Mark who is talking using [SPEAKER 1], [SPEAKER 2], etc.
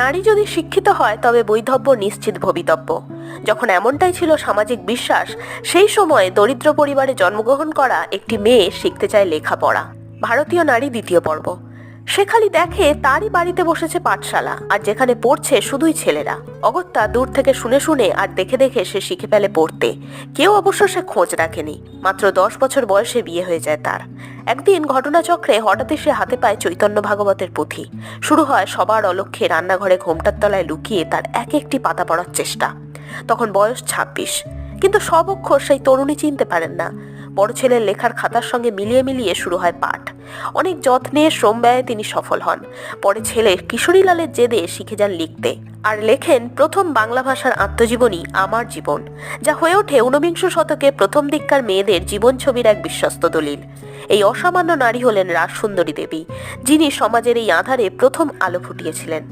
[SPEAKER 1] নারী যদি শিক্ষিত হয়, তবে বৈধব্য নিশ্চিত ভবিতব্য। যখন এমনটাই ছিল সামাজিক বিশ্বাস, সেই সময়ে দরিদ্র পরিবারে জন্মগ্রহণ করা একটি মেয়ে শিখতে চায় লেখাপড়া। ভারতীয় নারী দ্বিতীয় পর্ব। সে খালি দেখে তারই বাড়িতে বসেছে পাঠশালা, আর যেখানে পড়ছে শুধুই ছেলেরা। অগত্যা দূর থেকে শুনে শুনে আর দেখে দেখে সে শিখে ফেলে পড়তে। কেউ অবশ্য সে খোঁজ রাখেনি। মাত্র দশ বছর বয়সে বিয়ে হয়ে যায় তার। একদিন ঘটনাচক্রে হঠাৎই সে হাতে পায় চৈতন্য ভাগবতের পুঁথি। শুরু হয় সবার অলক্ষ্যে রান্নাঘরে ঘোমটার তলায় লুকিয়ে তার এক একটি পাতা পড়ার চেষ্টা। তখন বয়স ছাব্বিশ। কিন্তু সব অক্ষর সেই তরুণী চিনতে পারেন না। বড় ছেলের লেখার খাতার সঙ্গে মিলিয়ে মিলিয়ে শুরু হয় পাঠ। অনেক যত্নে, শ্রম ব্যয়ে তিনি সফল হন। পরে ছেলে কিশোরীলালের জেদে শিখে যান লিখতে আর লেখেন প্রথম বাংলা ভাষার আত্মজীবনী আমার জীবন, যা হয়ে ওঠে ঊনবিংশ শতকে প্রথম দিককার মেয়েদের জীবন ছবির এক বিশ্বস্ত দলিল। এই অসামান্য নারী হলেন রাজসুন্দরী দেবী, যিনি সমাজের এই আধারে প্রথম আলো ফুটিয়েছিলেন।